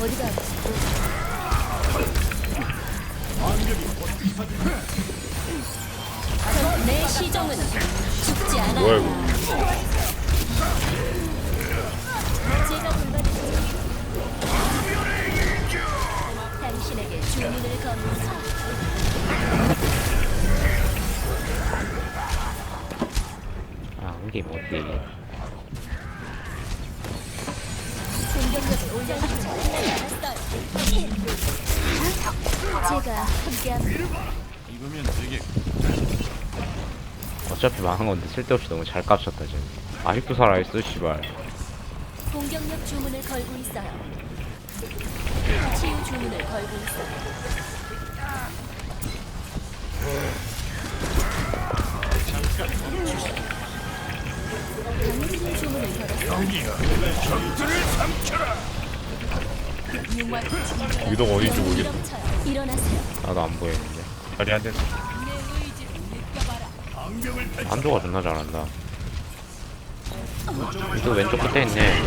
어디가? 내 시종은 죽지 않아. 뭐야 이거 제가 돌봐드리죠. 당신에게 주문을 겁니다. 아 이게 뭐지 공격력을 않았어요. 제가 함께합니다. 입으면 되게 어차피 망한 건데 쓸데없이 너무 잘 깝쳤다 지금 아직도 살아있어 씨발 공격력 주문을 걸고 있어요. 치유 주문을 걸고 있어요. 강해지는 주문을 걸었어요. 유도가 어딘지 모르겠 어. 밀어붙여요. 일어나세요. 나도 안 보이는데 자리 한 대. 안조가 존나 잘한다 또 왼쪽 끝에 있네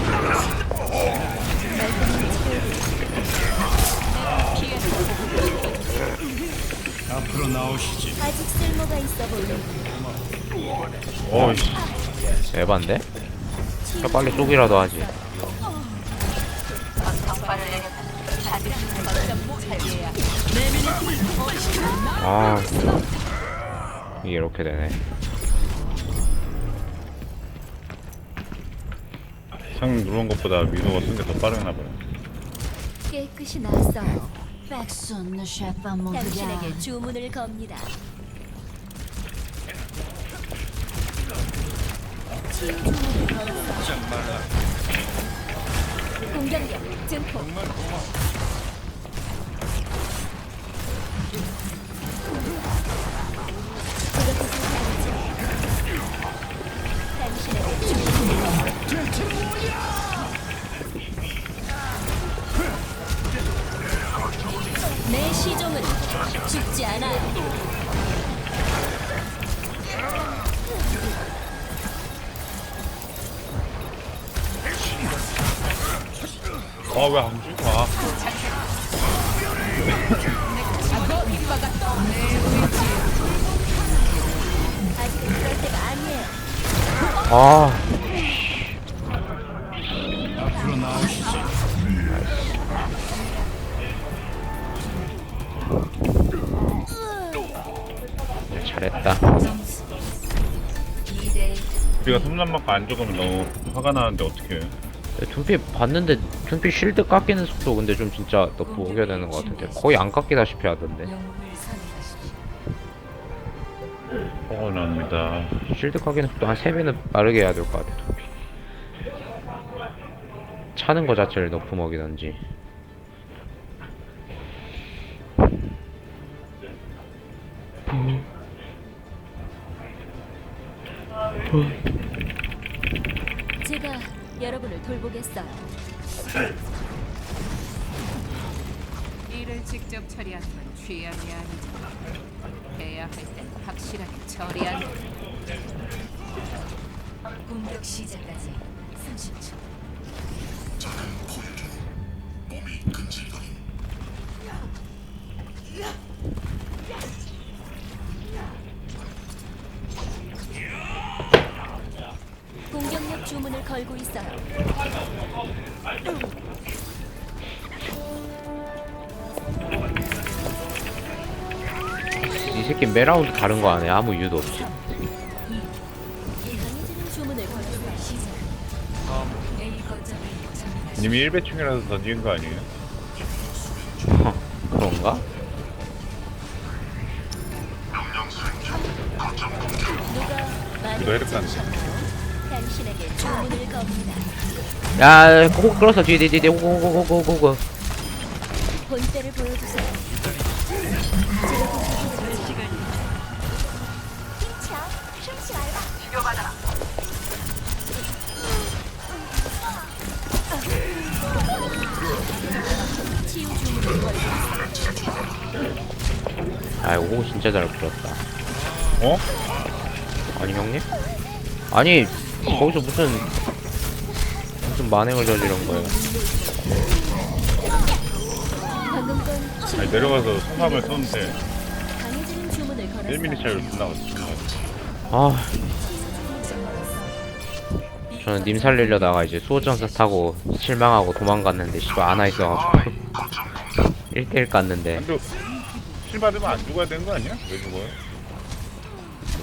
앞으로 나오시지. 아직 쓸모가 있어 보이는 어이씨. 에반데? 야, 빨리 쏘기라도 하지 아 이게 이렇게 되네 상 누른 것보다 민호가 쓴 게 더 빠르나 보네. 깨끗이 chape à mon regard. 당신에게 주문을 겁니다. 공격력 증폭. 안 죽어? 아직 그럴 때가 아니에요. 아. 잘했다 우리가 섬란 맞고 안 죽으면 너무 화가 나는데 어떡해. 둔피 봤는데 둔피 쉴드 깎이는 속도 근데 좀 진짜 너프 오게 되는 것 같은데 거의 안 깎이다시피 하던데 납니다. 쉴드 깎이는 속도 한 3배는 빠르게 해야 될 것 같아 둔피 차는 거 자체를 너프 먹이던지 제가 여러분을 돌보겠어요. 일을 직접 처리하는 건 취향이 아니죠. 해야 할 땐 확실하게 처리하는 공격 시작까지 30초. 공격력 주 새끼 매라운드 다른 거 하네 아무 이유도 없이 걸었어요. 님이 1배충이라서 던진 거 아니에요? 그런가? 누가 이거 마녀를 해롭지 않네. 찾으셨나요? 당신에게 주문을 겁니다. 야 고고 끌었어 뒤에 뒤에 뒤에 고고고고고고 본때를 보여주세요. 아 이거 고고 진짜 잘 끌었다 어? 아니 형님? 아니 거기서 무슨 무슨 만행을 저지른 거예요 아니 내려가서 성함을 썼는데 강해지는 주문을 걸었어요. 1mm 차이로 존나 갔어 아 저는 님 살리려다가 이제 수호전사 타고 실망하고 도망갔는데 씨발 안와 있어가지고 1대1 깠는데 근데 실 받으면 안 죽어야 되는 거 아니야? 왜 죽어요?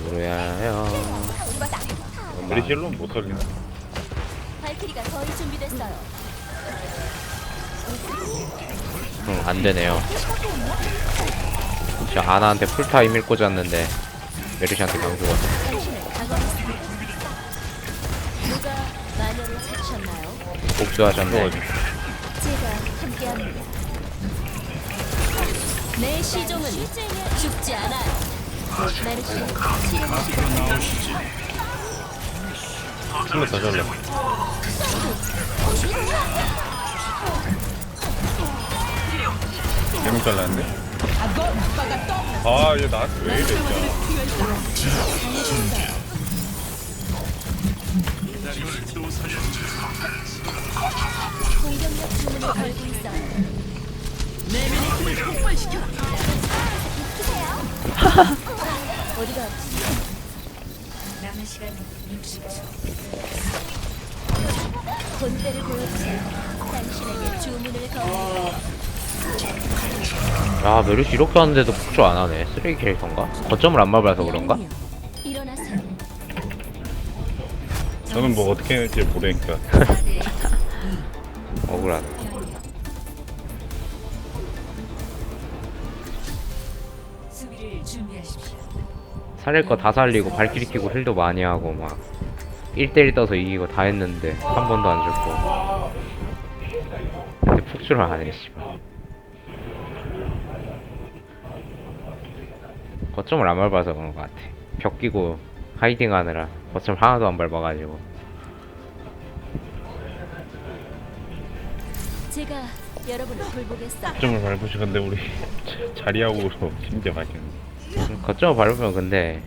모르야요 메리실로는 못 살리나? 발키리가 거의 준비됐어요. 응 안되네요 진짜 아나한테 풀타임 읽고 잤는데 메르시한테 강 죽었어 당신을 각오했습니다. 누가 마녀를 찾으셨나요? 복수하셨네 제가 함께합니다. 내 시종은 죽지 않아요. 메르시 나오시지. 실로 더 잘라 잘랐는데? 아얘 나한테 왜 이래 진짜 공격력 주문을 걸고 있어요. 어디가 아프지? 본때를 보여주세요. 당신에게 주문을 걸고 아 메르시 이렇게 하는데도 복수 안하네. 쓰레기 캐릭터인가? 거점을 안 밟아서 그런가? 저는 뭐 어떻게 해야 될지 모르니까. 억울하네. 살릴 거 다 살리고 발키리 키고 힐도 많이 하고 막 1대1 떠서 이기고 다 했는데 한 번도 안 죽고 근데 폭주를 안해 씨발 거점을 안 밟아서 그런 것 같아. 벽 끼고 하이딩 하느라 거점 하나도 안 밟아가지고. 제가 여러분을 돌보겠어요. 점을 밟으시는데 우리 자- 자리하고 심지어 밝혔네 거점을 밟으면 근데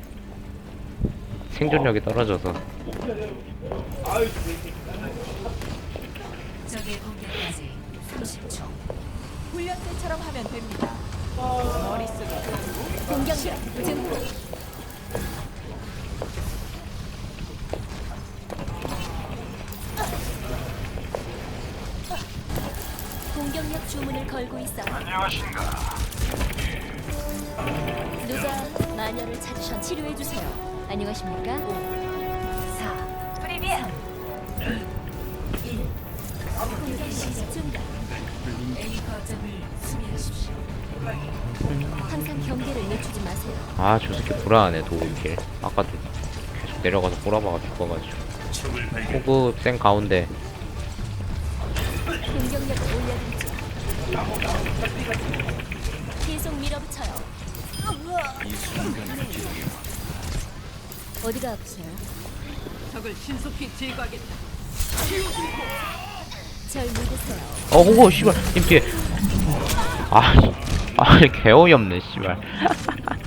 생존력이 떨어져서. 훈련대처럼 하면 됩니다. 머릿속에 공격력 증폭. 공격력 주문을 걸고 있어. 안녕하신가. 누가 마녀를 찾으셔 치료해 주세요. 안녕하십니까? 아 저 새끼 불안하네 도우킬 아까도 계속 내려가서 꼬라박아 죽어가지고 호구 쌩 가운데 공격력을 올려드리죠. 계속 밀어붙여요. 어디가 아프세요? 적을 신속히 제거하겠다. 절 믿으세요. 어 호구 씨발 님 뒤에 아, 아 개어이없네 씨발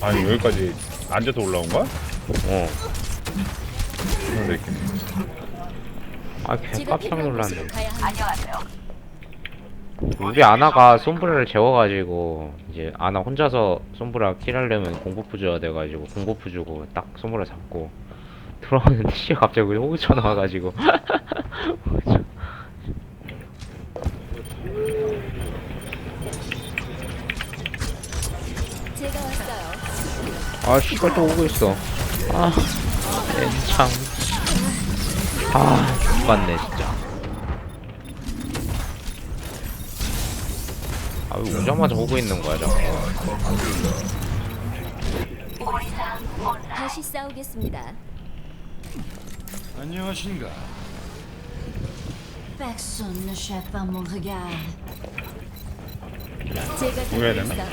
아니 여기까지 앉아서 올라온 거야? 어. 그런 데 있겠네 아, 개 깜짝 놀랐네. 우리 아나가 솜브라를 재워가지고 이제 아나 혼자서 솜브라 킬하려면 공포푸 줘야 돼가지고 공포푸 주고 딱 솜브라 잡고 들어오는데 씨 갑자기 호구 쳐나와가지고 제가 왔어요. 아 씨발 또 오고 있어 아 엔창 아 죽겠네 진짜 아왜 오자마자 오고 있는 거야 자꾸 다시 싸우겠습니다. 안녕하신가? Personne ne chape à mon regard. 제가 곁에 되나? 있어.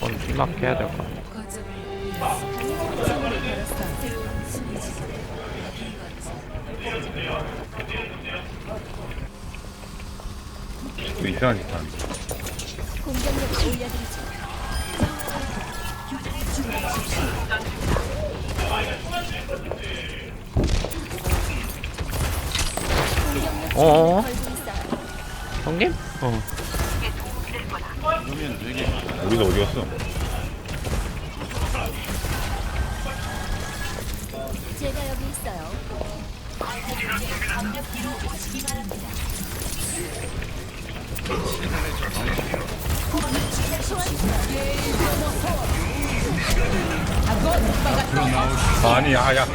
그건 피막 해야 될 것 같아 또 이상한 짓 하는데. 올려드리죠. 공격력 어어? 걸고 있어요. 형님? 어. 우리도 어디 갔어? 제가 여기 있어요. 아니, 아, 야.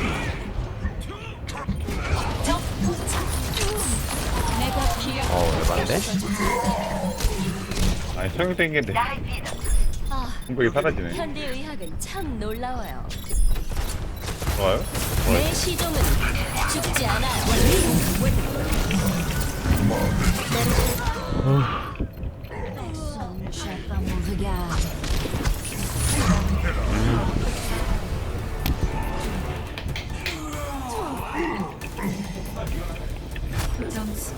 어 얼마인데? 아니, 성형된 게 내. 아, 공격이 사라지네. 현대 의학은 참 놀라워요. 좋아요? 내 시종은 죽지 않아요. 점수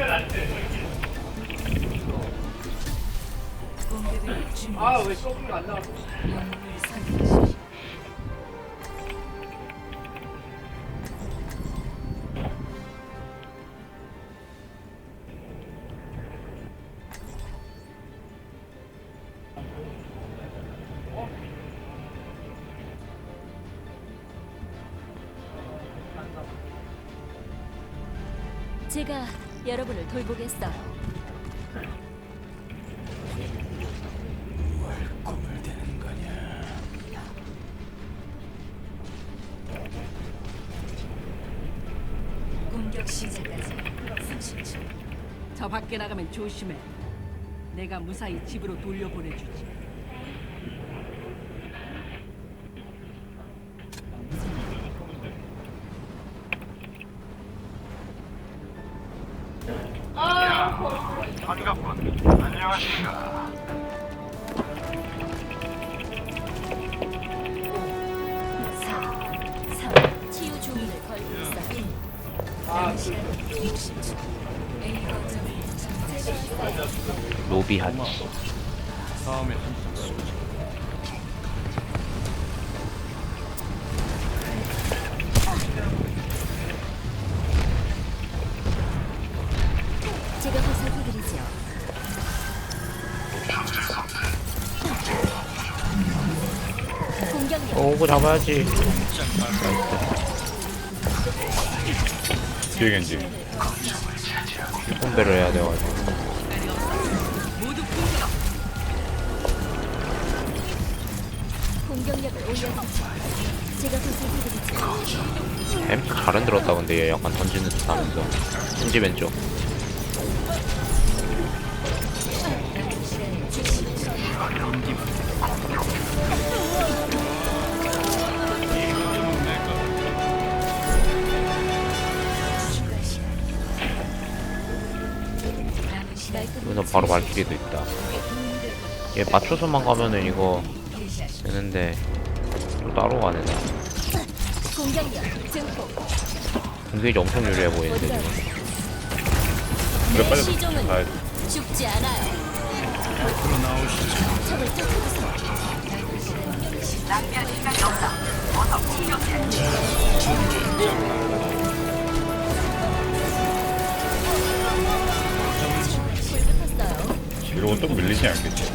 4대 4 아왜 조금 안 선택하십시오. 제가 여러분을 돌보겠어요. 조심해. 내가 무사히 집으로 돌려보내주지. 오고 잡아야지 뒤에 겐지. 손배를 해야 돼가지고 공격력을 올려드리죠. 제가 보살펴드리죠. 햄스 잘 흔들었다 근데 얘 약간 던지는 듯 하면서 흰지 왼쪽 바로 발키리도 있다 얘 맞춰서만 가면은 이거 되는데 또 따로 가네 나. 공격이 엄청 유리해 보이는데 지금 그래, 내 빨리 가야 돼. 죽지 않아요. 앞으로 나오시지. 적을 쫓아주세요. 불 또 밀리지 않겠지?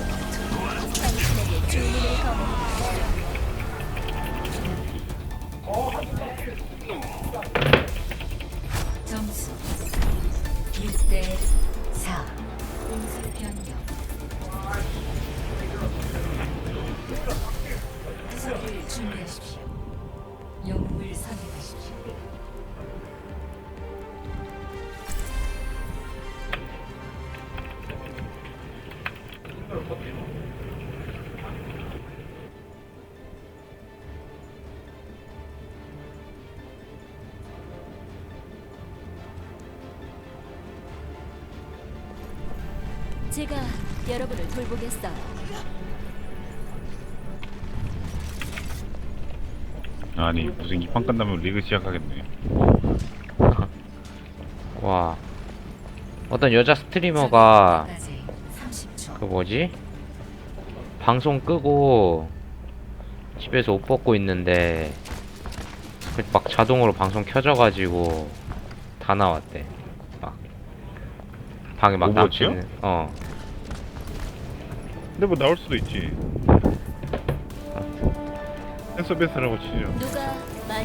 제가 여러분을 돌보겠어. 아니 무슨 이판 끝나면 리그 시작하겠네. 와. 어떤 여자 스트리머가 그 뭐지? 방송 끄고 집에서 옷 벗고 있는데 그막 자동으로 방송 켜져가지고 다 나왔대 막 방에 막 오버워치요? 남친 어 근데 뭐 나올 수도 있지. 댄서베스라고 치죠.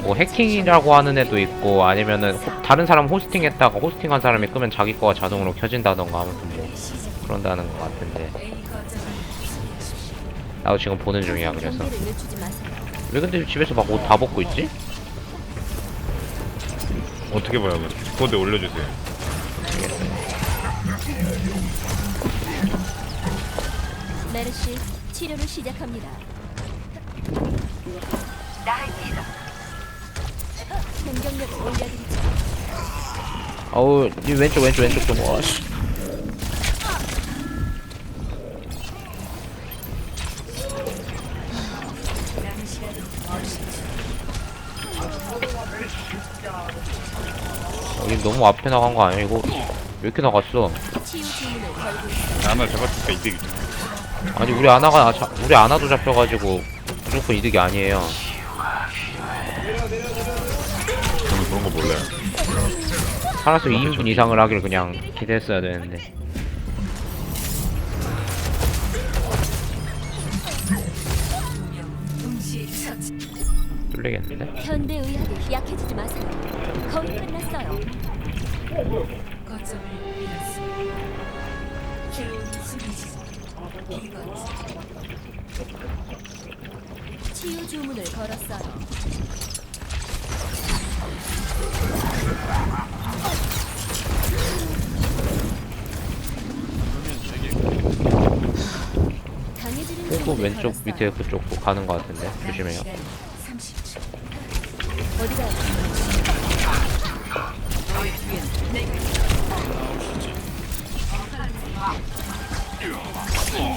뭐 해킹이라고 하는 애도 있고 아니면은 호- 다른 사람 호스팅했다가 호스팅한 사람이 끄면 자기 거가 자동으로 켜진다던가 아무튼 뭐 그런다는 것 같은데 나도 지금 보는 중이야 그래서. 왜 근데 집에서 막 옷 다 벗고 있지? 어떻게 봐요? 디스코드에 올려주세요. 메르시 치료를 시작합니다. 공격력을 올려드리죠. 어우 이 왼쪽 왼쪽 왼쪽 좀 와. 씨. 너무 앞에 나간 거 아니야 이거 왜 이렇게 나갔어? 하나 잡았으니까 이득이죠. 아니 우리 아나가 자, 우리 아나도 잡혀가지고 무조건 이득이 아니에요. 저는 그런 거 몰라요. 살아서 2인분 이상을 하길 그냥 기대했어야 되는데. 뚫리겠는데? 현대 의학이 약해지지 마세요. 거의 끝났어요. 치유 주문을 걸었어요. 강해지는 왼쪽. 밑에 그쪽 가는 것 같은데 조심해요. 어디가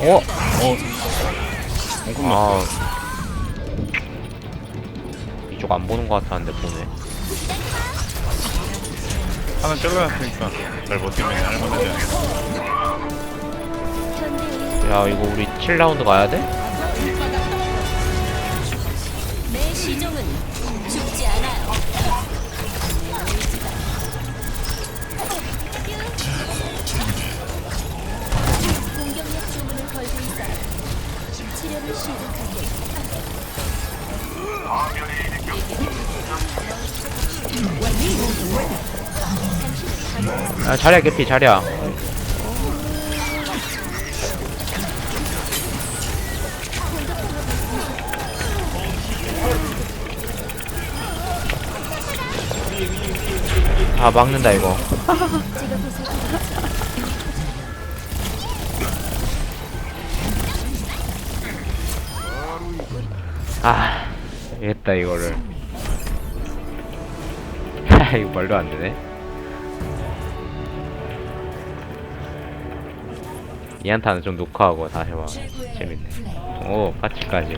어? 아 이쪽 안 보는 것 같았는데 보네. 하나 잘라놨으니까 잘 버티면 할만하지 않겠어. 야 이거 우리 7라운드 가야 돼? 자리야 개피 자리야. 아 막는다 이거. 아 이겼다 이거를. 하 이거 말도 안 되네. 이 한타는 좀 녹화하고 다시 봐. 재밌네. 오 파츠까지.